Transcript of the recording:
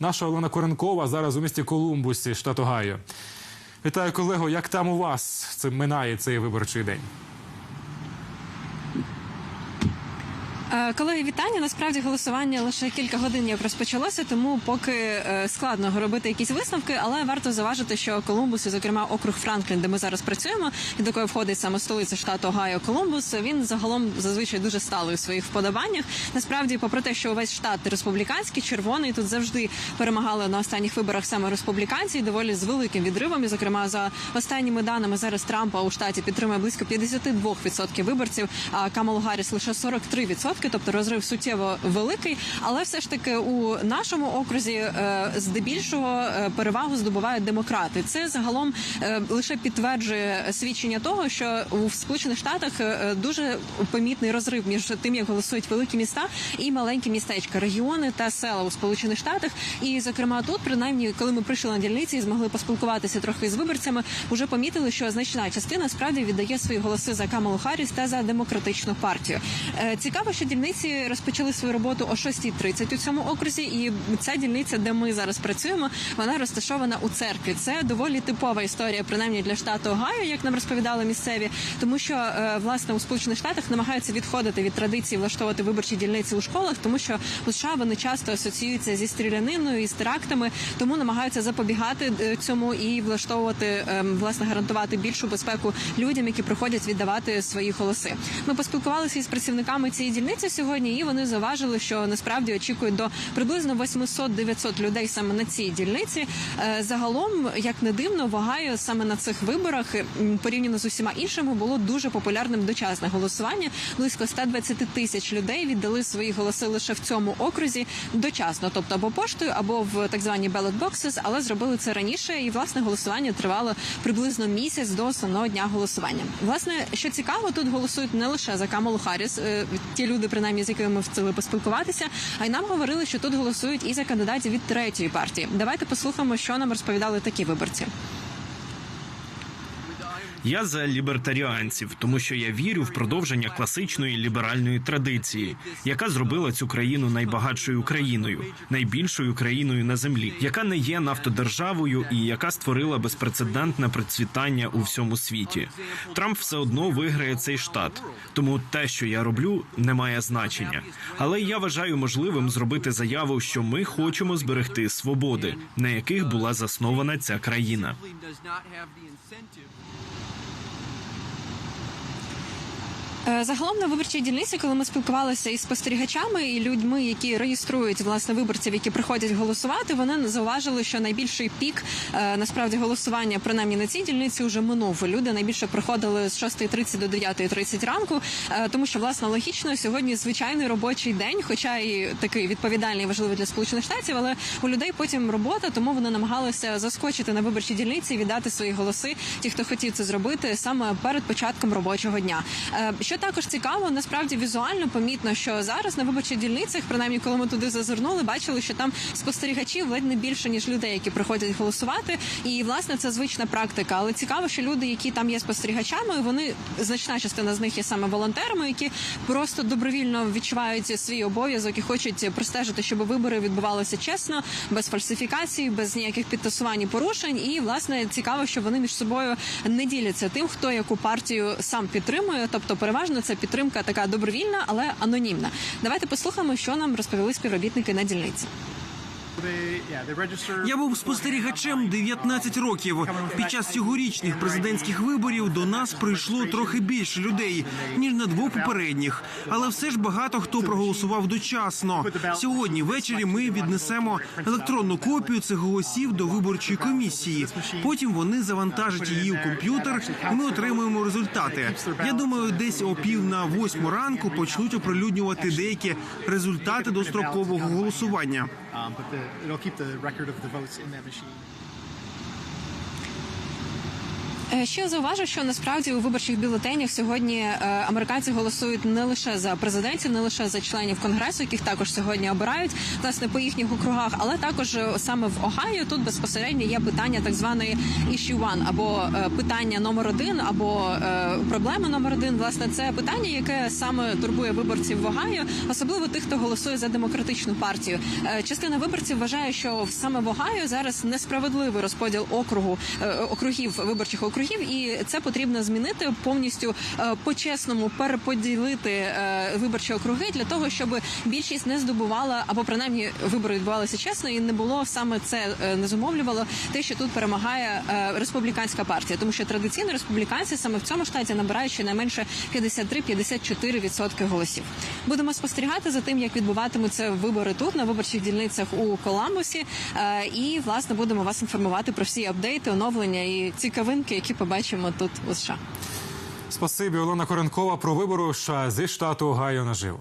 Наша Олена Коренкова зараз у місті Колумбусі, штат Огайо. Вітаю, колего. Як там у вас це минає цей виборчий день? Колеги, вітання. Насправді голосування лише кілька годин як розпочалося, тому поки е, складно робити якісь висновки, але варто заважити, що Колумбус, і зокрема округ Франклін, де ми зараз працюємо, до якої входить саме столиця штату Огайо Колумбус. Він загалом зазвичай дуже сталий у своїх вподобаннях. Насправді, попри те, що увесь штат республіканський, червоний тут завжди перемагали на останніх виборах саме республіканці, доволі з великим відривом. І зокрема, за останніми даними зараз Трампа у штаті підтримує близько 52% виборців, а Камалу Гарріс лише 43%, тобто розрив суттєво великий. Але все ж таки у нашому окрузі е, здебільшого е, перевагу здобувають демократи. Це загалом е, лише підтверджує свідчення того, що у Сполучених Штатах дуже помітний розрив між тим, як голосують великі міста і маленькі містечка, регіони та села у Сполучених Штатах. І зокрема тут, принаймні, коли ми прийшли на дільниці і змогли поспілкуватися трохи з виборцями, вже помітили, що значна частина справді віддає свої голоси за Камалу Харріс та за демократичну партію. Цікаво, що дільниці розпочали свою роботу о 6.30 у цьому окрузі, і ця дільниця, де ми зараз працюємо, вона розташована у церкві. Це доволі типова історія, принаймні для штату Огайо, як нам розповідали місцеві, тому що е, власне у Сполучених Штатах намагаються відходити від традиції влаштовувати виборчі дільниці у школах, тому що у США вони часто асоціюються зі стріляниною і з терактами, тому намагаються запобігати е, цьому і влаштовувати е, власне гарантувати більшу безпеку людям, які приходять віддавати свої голоси. Ми поспілкувалися із працівниками цієї дільниці сьогодні, і вони зауважили, що насправді очікують до приблизно 800-900 людей саме на цій дільниці. Е, Загалом, як не дивно, в Огайо саме на цих виборах порівняно з усіма іншими було дуже популярним дочасне голосування. Близько 120 тисяч людей віддали свої голоси лише в цьому окрузі дочасно, тобто або поштою, або в так звані boxes, але зробили це раніше, і власне голосування тривало приблизно місяць до основного дня голосування. Власне, що цікаво, тут голосують не лише за Камалу Харріс, е, ті люди, принаймні з якими ми встигли поспілкуватися, а й нам говорили, що тут голосують і за кандидатів від третьої партії. Давайте послухаємо, що нам розповідали такі виборці. Я за лібертаріанців, тому що я вірю в продовження класичної ліберальної традиції, яка зробила цю країну найбагатшою країною, найбільшою країною на землі, яка не є нафтодержавою і яка створила безпрецедентне процвітання у всьому світі. Трамп все одно виграє цей штат, тому те, що я роблю, не має значення. Але я вважаю можливим зробити заяву, що ми хочемо зберегти свободи, на яких була заснована ця країна. Загалом на виборчій дільниці, коли ми спілкувалися із спостерігачами і людьми, які реєструють власне виборців, які приходять голосувати, вони зауважили, що найбільший пік е, насправді голосування, принаймні на цій дільниці, вже минув. Люди найбільше приходили з 6.30 до 9.30 ранку, е, тому що власне логічно сьогодні звичайний робочий день, хоча і такий відповідальний важливий для сполучених штатів, але у людей потім робота, тому вони намагалися заскочити на виборчі дільниці віддати свої голоси. Ті, хто хотів це зробити саме перед початком робочого дня. Е, Що також цікаво, насправді візуально помітно, що зараз на виборчих дільницях, принаймні, коли ми туди зазирнули, бачили, що там спостерігачів ледь не більше ніж людей, які приходять голосувати. І власне це звична практика. Але цікаво, що люди, які там є спостерігачами, вони значна частина з них є саме волонтерами, які просто добровільно відчувають свій обов'язок і хочуть простежити, щоб вибори відбувалися чесно, без фальсифікацій, без ніяких підтасувань і порушень. І власне цікаво, що вони між собою не діляться тим, хто яку партію сам підтримує. Тобто, переважно це підтримка така добровільна, але анонімна. Давайте послухаємо, що нам розповіли співробітники на дільниці. Я був спостерігачем 19 років. Під час цьогорічних президентських виборів до нас прийшло трохи більше людей ніж на двох попередніх, але все ж багато хто проголосував дочасно. Сьогодні ввечері ми віднесемо електронну копію цих голосів до виборчої комісії. Потім вони завантажать її у комп'ютер, і ми отримуємо результати. Я думаю, десь о пів на восьму ранку почнуть оприлюднювати деякі результати дострокового голосування. It'll keep the record of the votes in that machine. Е, Ще зауважу, що насправді у виборчих бюлетенях сьогодні е, американці голосують не лише за президентів, не лише за членів конгресу, яких також сьогодні обирають власне по їхніх округах, але також е, саме в Огайо тут безпосередньо є питання так званої issue one, або питання номер один, або проблема номер один. Власне, це питання, яке саме турбує виборців в Огайо, особливо тих, хто голосує за демократичну партію. Частина виборців вважає, що саме в Огайо зараз несправедливий розподіл округу округів виборчих округів, і це потрібно змінити повністю е, по-чесному переподілити е, виборчі округи для того, щоб більшість не здобувала або принаймні вибори відбувалися чесно, і не було саме це е, не зумовлювало те, що тут перемагає республіканська партія, тому що традиційно республіканці саме в цьому штаті набирають щонайменше 53-54% голосів. Будемо спостерігати за тим, як відбуватимуться вибори тут на виборчих дільницях у Коламбусі, і власне будемо вас інформувати про всі апдейти, оновлення і цікавинки, які побачимо тут у США. Спасибі, Олена Коренкова про вибору США зі штату Огайо наживо.